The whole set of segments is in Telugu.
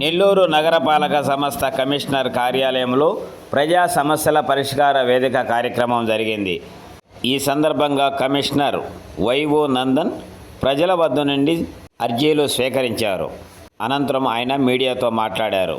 నెల్లూరు నగరపాలక సంస్థ కమిషనర్ కార్యాలయంలో ప్రజా సమస్యల పరిష్కార వేదిక కార్యక్రమం జరిగింది. ఈ సందర్భంగా కమిషనర్ వైఓ నందన్ ప్రజల వద్ద నుండి అర్జీలు స్వీకరించారు. అనంతరం ఆయన మీడియాతో మాట్లాడారు.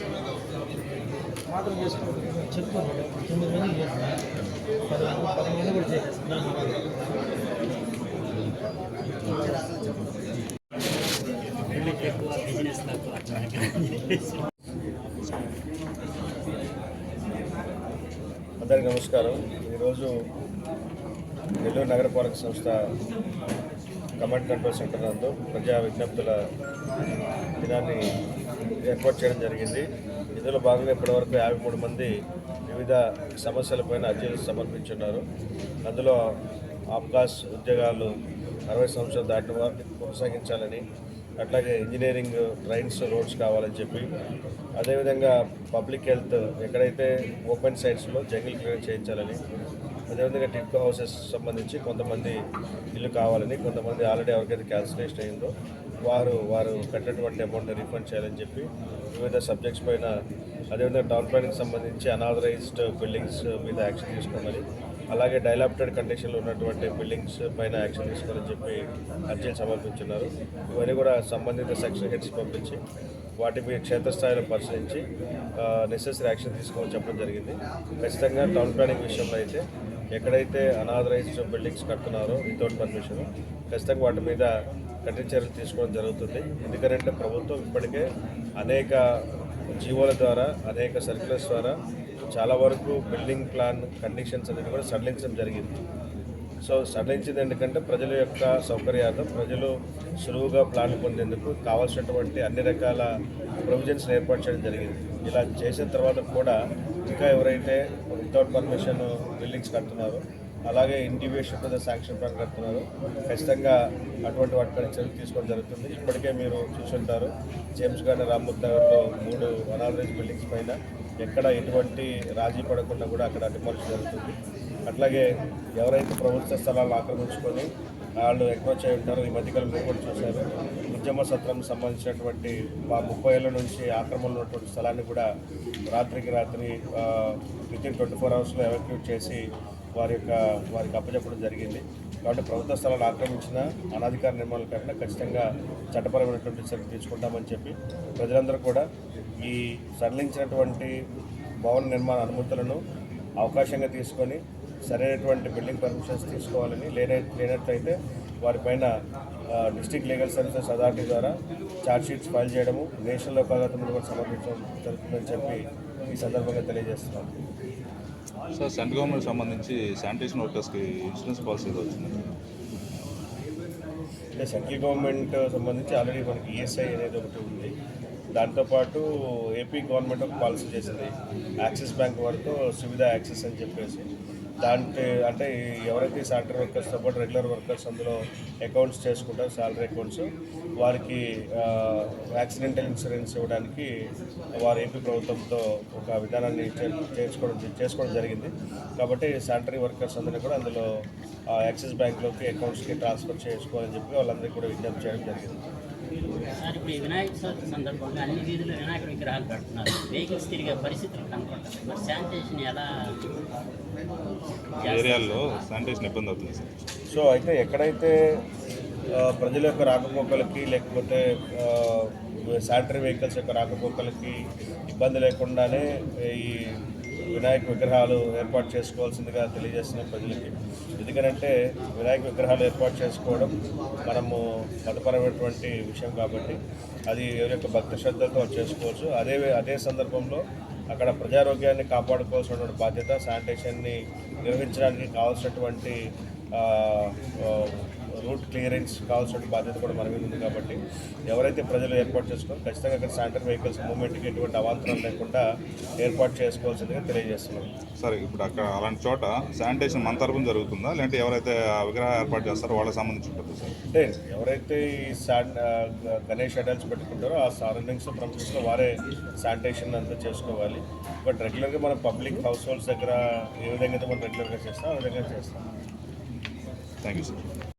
మాత్రం చేసుకుంటాం చెప్పుకోండి తొమ్మిది మంది చేస్తున్నాం పది పది మంది కూడా చేస్తాను అందరికీ నమస్కారం. ఈరోజు నెల్లూరు నగరపాలక సంస్థ కమాండ్ కంట్రోల్ సెంటర్ నందు ప్రజా విజ్ఞప్తుల దినాన్ని ఏర్పాటు చేయడం జరిగింది. ఇందులో భాగంగా ఇప్పటివరకు యాభై మూడు మంది వివిధ సమస్యలపైన అర్జీలు సమర్పించున్నారు. అందులో ఆప్కాస్ ఉద్యోగాలు అరవై సంవత్సరాలు దాటిన వారిని కొనసాగించాలని అట్లాగే ఇంజనీరింగ్ ట్రైన్స్ రోడ్స్ కావాలని చెప్పి. అదేవిధంగా పబ్లిక్ హెల్త్ ఎక్కడైతే ఓపెన్ సైట్స్లో జంగిల్ క్లియర్ చేయించాలని అదేవిధంగా టిట్కో హౌసెస్ సంబంధించి కొంతమంది ఇల్లు కావాలని కొంతమంది ఆల్రెడీ ఎవరికైతే క్యాన్సిలేషన్ అయిందో వారు వారు కట్టినటువంటి అమౌంట్ రీఫండ్ చేయాలని చెప్పి వివిధ సబ్జెక్ట్స్ పైన అదేవిధంగా టౌన్ ప్లానింగ్ సంబంధించి అనాథరైజ్డ్ బిల్డింగ్స్ మీద యాక్షన్ తీసుకోమని అలాగే డైలాప్టెడ్ కండిషన్లో ఉన్నటువంటి బిల్డింగ్స్ పైన యాక్షన్ తీసుకోవాలని చెప్పి అర్జీలు సమర్పించున్నారు. ఇవన్నీ కూడా సంబంధిత సెక్షన్ హెడ్స్ పంపించి వాటి మీద క్షేత్రస్థాయిలో పరిశీలించి నెసెసరీ యాక్షన్ తీసుకోవాలని చెప్పడం జరిగింది. ఖచ్చితంగా టౌన్ ప్లానింగ్ విషయంలో అయితే ఎక్కడైతే అనాథరైజ్డ్ బిల్డింగ్స్ కడుతున్నారో వితౌట్ పర్మిషన్ ఖచ్చితంగా వాటి మీద కఠిన చర్యలు తీసుకోవడం జరుగుతుంది. ఎందుకంటే ప్రభుత్వం ఇప్పటికే అనేక జీవోల ద్వారా అనేక సర్క్యులర్స్ ద్వారా చాలా వరకు బిల్డింగ్ ప్లాన్ కండిషన్స్ అనేది కూడా సడలించడం జరిగింది. సో సడలించింది ఎందుకంటే ప్రజల యొక్క సౌకర్యార్థం ప్రజలు సులువుగా ప్లాన్ పొందేందుకు కావాల్సినటువంటి అన్ని రకాల ప్రొవిజన్స్ ఏర్పాటు చేయడం జరిగింది. ఇలా చేసిన తర్వాత కూడా ఇంకా ఎవరైతే వితౌట్ పర్మిషన్ బిల్డింగ్స్ కడుతున్నారో అలాగే ఇంటివేషన్ మీద శాంక్షన్ ప్లాన్ కడుతున్నారు ఖచ్చితంగా అటువంటి వాటిపై చర్యలు తీసుకోవడం జరుగుతుంది. ఇప్పటికే మీరు చూసుంటారు జేమ్స్ గార్డెన్ రామ్మూర్తి నగర్లో మూడు అనాలరేజ్ బిల్డింగ్స్ పైన ఎక్కడ ఎటువంటి రాజీ పడకుండా కూడా అక్కడ డిమాలిష్ జరుగుతుంది. అట్లాగే ఎవరైతే ప్రభుత్వ స్థలాలను ఆక్రమించుకొని వాళ్ళు ఎక్కువ అయి ఈ మధ్యకాలం మీరు కూడా చూశారు. ఉద్యమ సత్రం సంబంధించినటువంటి మా ముప్పై ఏళ్ళ నుంచి ఆక్రమణలో ఉన్నటువంటి స్థలాన్ని కూడా రాత్రికి రాత్రి వితిన్ ట్వంటీ ఫోర్ అవర్స్లో ఎవాక్యూట్ చేసి వారి యొక్క వారికి అప్పచెప్పడం జరిగింది. కాబట్టి ప్రభుత్వ స్థలాన్ని ఆక్రమించిన అనాధికార నిర్మాణాల కన్నా ఖచ్చితంగా చట్టపరమైనటువంటి చర్యలు తీసుకుంటామని చెప్పి ప్రజలందరూ కూడా ఈ సడలించినటువంటి భవన నిర్మాణ అనుమతులను అవకాశంగా తీసుకొని సరైనటువంటి బిల్డింగ్ పర్మిషన్స్ తీసుకోవాలని లేన లేనట్లయితే వారిపైన డిస్ట్రిక్ట్ లీగల్ సర్వీసెస్ అథారిటీ ద్వారా ఛార్జ్ షీట్స్ ఫైల్ చేయడము నేషనల్ లోకాదాలత కూడా సమర్పించడం జరుగుతుందని చెప్పి ఈ సందర్భంగా తెలియజేస్తున్నాం. సార్ సెంట్రల్ గవర్నమెంట్ సంబంధించి శానిటేషన్ వర్కర్స్కి ఇన్సూరెన్స్ పాలసీ వచ్చింది? అంటే సెంట్రల్ గవర్నమెంట్ సంబంధించి ఆల్రెడీ మనకి ఈఎస్ఐ అనేది ఒకటి ఉంది. దాంతోపాటు ఏపీ గవర్నమెంట్ ఒక పాలసీ చేసింది. యాక్సిస్ బ్యాంక్ వారితో సువిధ యాక్సెస్ అని చెప్పేసి. దాంట్లో అంటే ఎవరైతే శానిటరీ వర్కర్స్తో పాటు రెగ్యులర్ వర్కర్స్ అందులో అకౌంట్స్ చేసుకుంటారు శాలరీ అకౌంట్స్ వారికి యాక్సిడెంటల్ ఇన్సూరెన్స్ ఇవ్వడానికి వారు ఏపీ ప్రభుత్వంతో ఒక విధానాన్ని చే- చేసుకోవడం చేసుకోవడం జరిగింది. కాబట్టి శానిటరీ వర్కర్స్ అందరినీ కూడా అందులో యాక్సిస్ బ్యాంక్లోకి అకౌంట్స్కి ట్రాన్స్ఫర్ చేసుకోవాలని చెప్పి వాళ్ళందరికీ కూడా విజ్ఞప్తి చేయడం జరిగింది. సార్ ఇప్పుడు ఈ వినాయక చవితి సందర్భంగా అన్ని వీధులు వినాయక విగ్రహాలు పెడుతున్నారు వెహికల్స్ తిరిగే పరిస్థితులు కనపడుతుంది మరి శానిటేషన్ ఎలా ఏరియాల్లో శానిటేషన్ ఇబ్బంది అవుతుంది సార్. సో అయితే ఎక్కడైతే ప్రజల యొక్క రాకపోకలకి లేకపోతే శానిటరీ వెహికల్స్ యొక్క రాకపోకలకి ఇబ్బంది లేకుండానే ఈ వినాయక విగ్రహాలు ఏర్పాటు చేసుకోవాల్సిందిగా తెలియజేస్తున్నాం ప్రజలకి. ఎందుకనంటే వినాయక విగ్రహాలు ఏర్పాటు చేసుకోవడం మనము మతపరమైనటువంటి విషయం కాబట్టి అది ఎవరి యొక్క భక్తి శ్రద్ధలతో చేసుకోవచ్చు. అదే అదే సందర్భంలో అక్కడ ప్రజారోగ్యాన్ని కాపాడుకోవాల్సినటువంటి బాధ్యత శానిటేషన్ని నిర్వహించడానికి కావాల్సినటువంటి రూట్ క్లియరెన్స్ కావాల్సిన బాధ్యత కూడా మన మీద ఉంది కాబట్టి ఎవరైతే ప్రజలు ఏర్పాటు చేసుకోవాలి ఖచ్చితంగా అక్కడ శానిటరీ వెహికల్స్ మూవ్మెంట్కి ఎటువంటి అవాంతరం లేకుండా ఏర్పాటు చేసుకోవాల్సిందిగా తెలియజేస్తున్నాం. సరే ఇప్పుడు అక్కడ అలాంటి చోట శానిటేషన్ మన తరపున జరుగుతుందా? లేదంటే ఎవరైతే ఆ విగ్రహం ఏర్పాటు చేస్తారో వాళ్ళకి సంబంధించి ఉంటుంది సార్? అంటే ఎవరైతే ఈ శాన్ గణేష్ అడల్ట్స్ పెట్టుకుంటారో ఆ సరౌండింగ్స్ ప్రమిసెస్లో వారే శానిటేషన్ అంతా చేసుకోవాలి. బట్ రెగ్యులర్గా మనం పబ్లిక్ హౌస్ హోల్డ్స్ దగ్గర ఏ విధంగా అయితే మనం రెగ్యులర్గా చేస్తాం ఆ విధంగా చేస్తాం. Thank you sir.